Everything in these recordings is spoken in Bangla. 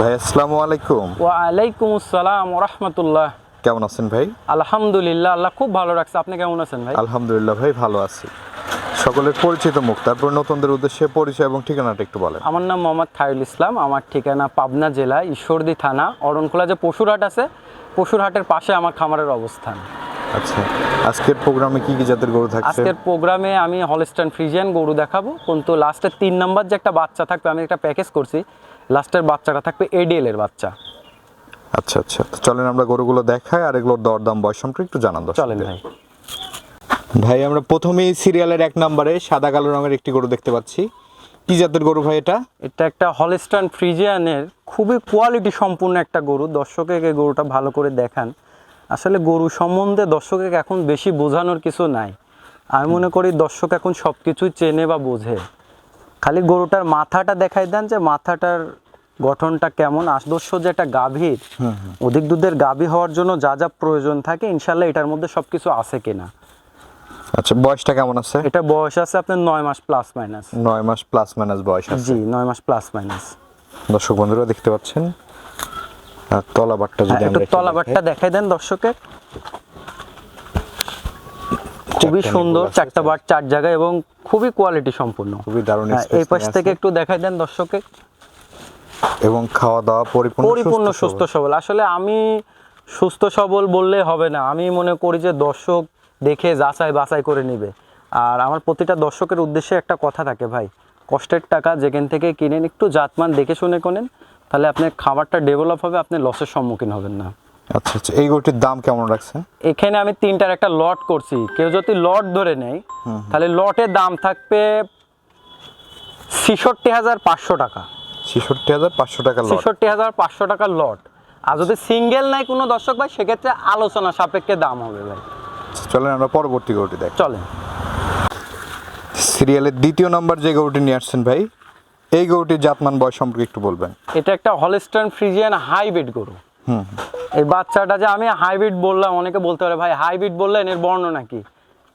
ভাই আসসালামু আলাইকুম। ওয়ালাইকুম আসসালাম রহমতুল্লাহ কেমন আছেন ভাই? আলহামদুলিল্লাহ আল্লাহ খুব ভালো রাখছে। আপনি কেমন আছেন ভাই? আলহামদুলিল্লাহ ভাই ভালো আছি। সকলের পরিচিত মুখ তারপর নতুনদের উদ্দেশ্যে পরিচয় এবং ঠিকানাটা একটু বলেন। আমার নাম মোহাম্মদ খায়রুল ইসলাম আমার ঠিকানা পাবনা জেলা ঈশ্বরদী থানা অরণখোলা যে পশুরহাট আছে পশুরহাটের পাশে আমার খামারের অবস্থান। আচ্ছা আজকের প্রোগ্রামে কি কি জাতের গরু থাকছে? আজকের প্রোগ্রামে আমি হলস্টান ফ্রিজিয়ান গরু দেখাবো কিন্তু লাস্টের তিন নাম্বার যে একটা বাচ্চা থাকবে আমি একটা প্যাকেজ করছি। লাস্টের বাচ্চাটা থাকবে এডিএল এর বাচ্চা। আচ্ছা আচ্ছা। চলেন আমরা গরুগুলো দেখাই আর এগুলোর দরদাম বয়স সম্পর্কে একটু জানান। চলেন ভাই। ভাই আমরা প্রথমেই সিরিয়ালের এক নম্বরে সাদা কালো রঙের একটি গরু দেখতে পাচ্ছি। কি জাতের গরু ভাই এটা? এটা একটা হলস্টান ফ্রিজিয়ানের খুবই কোয়ালিটি সম্পূর্ণ একটা গরু। দর্শকে এই গরুটা ভালো করে দেখান। আসলে গরু সম্বন্ধে দর্শকে এখন বেশি বোঝানোর কিছু নাই। আমি মনে করি দর্শক এখন সব কিছুই চেনে বা বোঝে। খালি গরুটার মাথাটা দেখাই দেন যে মাথাটার গঠনটা কেমন আদর্শ যে একটা গাভীর অধিক দুধের গাভী হওয়ার জন্য যা যা প্রয়োজন থাকে ইনশাল্লাহ এটার মধ্যে সবকিছু আছে কিনা। আচ্ছা বয়সটা কেমন আছে? এটা বয়স আছে আপনার নয় মাস প্লাস মাইনাস নয় মাস প্লাস মাইনাস বয়স আছে। জি নয় মাস প্লাস মাইনাস দর্শক বন্ধুরা দেখতে পাচ্ছেন? আর তলাবারটা যদি হ্যাঁ, আমরা একটু তলাবারটা দেখাই দেন দর্শকে খুবই সুন্দর চারটা বার চার জায়গায় এবং খুবই কোয়ালিটি সম্পূর্ণ। খুবই দারুণ হ্যাঁ, এই পাশ থেকে একটু দেখাই দেন দর্শককে। এবং খাওয়া দাওয়া পরিপূর্ণ পরিপূর্ণ সুস্থ সবল। আসলে আমি সুস্থ সবল বললে হবে না। আমি মনে করি যে দর্শক দেখে যাচাই বাছাই করে নেবে। আর আমার প্রতিটা দর্শকের উদ্দেশ্যে একটা কথা থাকে ভাই। কষ্টের টাকা যেখান থেকে কিনেন একটু জাতমান দেখে শুনে কোনেন তাহলে আপনার খাবারটা ডেভেলপ হবে আপনি লসের সম্মুখীন হবেন না। আচ্ছা আচ্ছা এই গরুটির দাম কেমন রাখছেন এখানে আমি তিনটার একটা লট করছি। কেউ যদি লট ধরে নেয় তাহলে লটের দাম থাকবে ছিষট্টি হাজার পাঁচশো টাকা। ছেষট্টি হাজার পাঁচশো টাকা লট হাজার পাঁচশো টাকার লট আর যদি সিঙ্গেল নাই কোনো দর্শক ভাই সেক্ষেত্রে আলোচনা সাপেক্ষে দাম হবে ভাই। চলেন আমরা পরবর্তী গরুটি দেখ। চলেন। সিরিয়ালের দ্বিতীয় নম্বর যে গরুটি নিয়ে আসছেন ভাই এই গরুটির জাতমান বয়স সম্পর্কে একটু বলবেন। এটা একটা হলস্টার্ন ফ্রিজিয়ান হাইব্রিড গরু। এই বাচ্চাটা যে আমি হাইব্রিড বললাম, অনেকে বলতে পারে, ভাই, হাইব্রিড বললেন এর বর্ণনা কি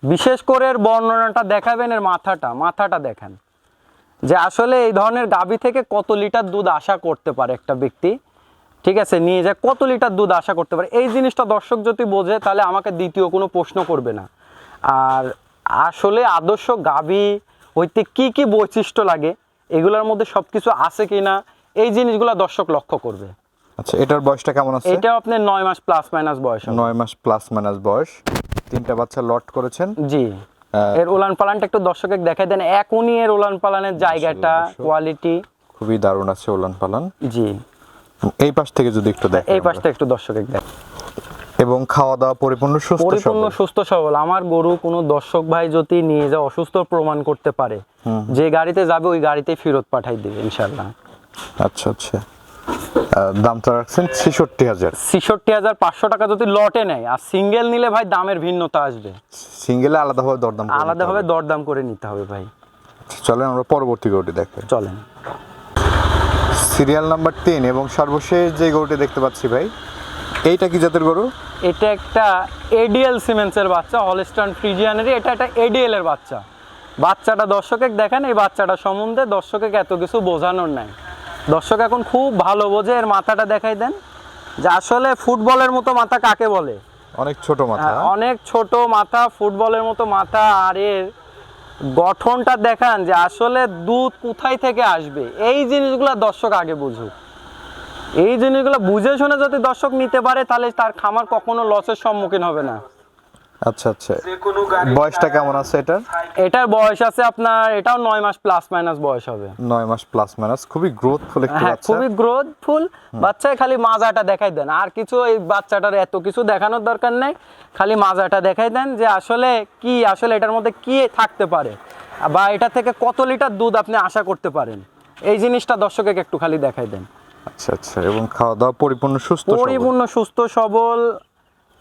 বিশেষ করে এর বর্ণনাটা দেখাবেন এর মাথাটা মাথাটা দেখান। যে আসলে এই ধরনের গাভী থেকে কত লিটার দুধ আশা করতে পারে একটা ব্যক্তি? ঠিক আছে, নিয়ে যায় কত লিটার দুধ আশা করতে পারে? এই জিনিসটা দর্শক যদি বোঝে, তাহলে আমাকে দ্বিতীয় কোনো প্রশ্ন করবে না। আর আসলে আদর্শ গাভী হইতে কি কি বৈশিষ্ট্য লাগে, এগুলোর মধ্যে সব কিছু আছে কি না এই জিনিসগুলো দর্শক লক্ষ্য করবে। আচ্ছা এটার বয়সটা কেমন আছে? এটাও আপনার নয় মাস প্লাস মাইনাস বয়স হবে। নয় মাস প্লাস মাইনাস বয়স। তিনটা বাচ্চা লট করেছেন। জি। এর উলান পালানটা একটু দর্শকে দেখাই দেন। এখনই এর উলান পালানের জায়গাটা কোয়ালিটি খুবই দারুণ আছে ওলান পালান। জি। এই পাশ থেকে যদি একটু দেখ এই পাশটা একটু দর্শকে দেখ এবং খাওয়া দাওয়া পরিপূর্ণ সুস্থ পরিপূর্ণ। সুস্থ সবল। আমার গরু কোনো দর্শক ভাই যদি নিয়ে যা অসুস্থ প্রমাণ করতে পারে যে গাড়িতে যাবে ওই গাড়িতে ফেরত পাঠাই দেবে ইনশাল্লাহ আচ্ছা আচ্ছা। দামটা রাখছেন ছেষট্টি হাজার। ছেষট্টি হাজার পাঁচশো টাকা যদি লটে নেয় আর সিঙ্গেল নিলে ভাই দামের ভিন্নতা আসবে। সিঙ্গেলে আলাদাভাবে দরদাম আলাদাভাবে দরদাম করে নিতে হবে ভাই। চলেন আমরা পরবর্তী গরুটি দেখে। চলেন। সিরিয়াল নাম্বার তিন এবং সর্বশেষ যে গরুটি দেখতে পাচ্ছি ভাই এইটা কি জাতের গরু? এটা একটা এডিএল সিমেন্সের বাচ্চা হলস্টার্ন ফ্রিজিয়ানেরই। এটা একটা এডিএল এর বাচ্চা। বাচ্চাটা দর্শকে দেখেন এই বাচ্চাটা সম্বন্ধে দর্শকে এত কিছু বোঝানোর নাই। দর্শক এখন খুব ভালো বোঝে এর মাথাটা দেখাই দেন। যে আসলে ফুটবলের মতো মাথা কাকে বলে? অনেক ছোট মাথা। হ্যাঁ, অনেক ছোট মাথা ফুটবলের মতো মাথা আর এর গঠনটা দেখান যে আসলে দুধ কোথায় থেকে আসবে। এই জিনিসগুলো দর্শক আগে বুঝুক। এই জিনিসগুলো বুঝে শুনে যদি দর্শক নিতে পারে তাহলে তার খামার কখনো লসের সম্মুখীন হবে না। আচ্ছা আচ্ছা। বয়সটা কেমন আছে এটার? এটার বয়স আছে আপনার এটাও নয় মাস প্লাস মাইনাস বয়স হবে। নয় মাস প্লাস মাইনাস খুবই গ্রোথফুল একটি হ্যাঁ বাচ্চা। খুবই গ্রোথফুল বাচ্চায় খালি মাজাটা দেখাই দেন। আর কিছু এই বাচ্চাটার এত কিছু দেখানোর দরকার নেই। খালি মাজাটা দেখাই দেন যে আসলে কি আসলে এটার মধ্যে কি থাকতে পারে। বা এটা থেকে কত লিটার দুধ আপনি আশা করতে পারেন। এই জিনিসটা দর্শকে একটু খালি দেখাই দেন। আচ্ছা আচ্ছা। এবং খাওয়া দাওয়া পরিপূর্ণ সুস্থ পরিপূর্ণ সুস্থ সবল।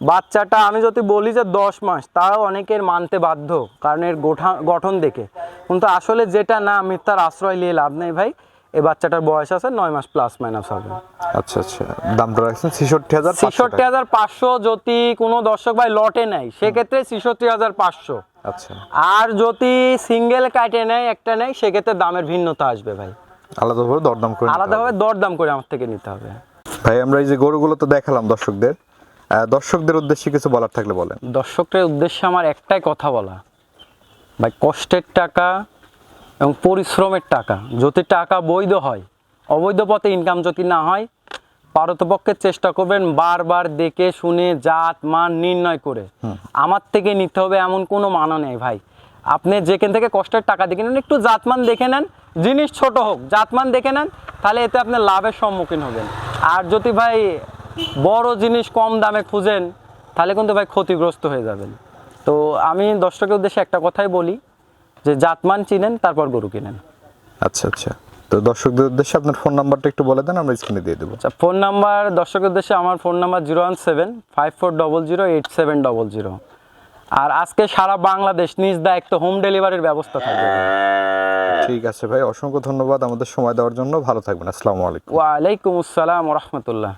বাচ্চাটা আমি যদি বলি যে দশ মাস তাও অনেকের মানতে বাধ্য কারণ এর গোঠা- গঠন দেখে। কিন্তু আসলে যেটা না মিথ্যার আশ্রয় নিয়ে লাভ নেই ভাই। এই বাচ্চাটার বয়স আছে নয় মাস প্লাস মাইনাস হবে। আচ্ছা আচ্ছা। দামটা রাখছেন ছেষট্টি হাজার ছেষট্টি হাজার পাঁচশো যদি কোনো দর্শক ভাই লটে নেয় সেক্ষেত্রে ছেষট্টি হাজার পাঁচশো। আচ্ছা। আর যদি সিঙ্গেল কাটে নেয় একটা নেয় সেক্ষেত্রে দামের ভিন্নতা আসবে ভাই। আলাদাভাবে দরদাম করে। আলাদাভাবে দরদাম করে আমার থেকে নিতে হবে। ভাই আমরা এই যে গরুগুলো তো দেখালাম দর্শকদের। দর্শকদের উদ্দেশ্যে কিছু বলার থাকলে বলেন। দর্শকদের উদ্দেশ্যে আমার একটাই কথা বলা। ভাই কষ্টের টাকা এবং পরিশ্রমের টাকা যদি টাকা বৈধ হয় অবৈধ পথে ইনকাম যদি না হয় পারতপক্ষের চেষ্টা করবেন বারবার দেখে শুনে জাত মান নির্ণয় করে। আমার থেকে নিতে হবে এমন কোনো মানা নেই ভাই। আপনি যেখান থেকে কষ্টের টাকা দেখে নেন একটু জাতমান দেখে নেন জিনিস ছোট হোক জাতমান দেখে নেন তাহলে এতে আপনি লাভের সম্মুখীন হবেন। আর যদি ভাই বড় জিনিস কম দামে খুঁজেন তাহলে কিন্তু ভাই ক্ষতিগ্রস্ত হয়ে যাবেন। তো আমি দর্শকের উদ্দেশ্যে একটা কথাই বলি যে জাতমান চিনেন তারপর গরু কিনেন। আচ্ছা আচ্ছা। তো দর্শকদের উদ্দেশ্যে আপনার ফোন নাম্বারটা একটু বলে দেন আমরা স্ক্রিনে দিয়ে দেবো। আচ্ছা ফোন নাম্বার দর্শকের উদ্দেশ্যে আমার phone number zero one seven five four double zero eight seven double zero. আর আজকে সারা বাংলাদেশ নিজ দায়িত্ব হোম ডেলিভারির ব্যবস্থা থাকবে। ঠিক আছে ভাই অসংখ্য ধন্যবাদ আমাদের সময় দেওয়ার জন্য। ভালো থাকবেন আসসালামু আলাইকুম। ওয়ালাইকুম আসসালাম রহমতুল্লাহ।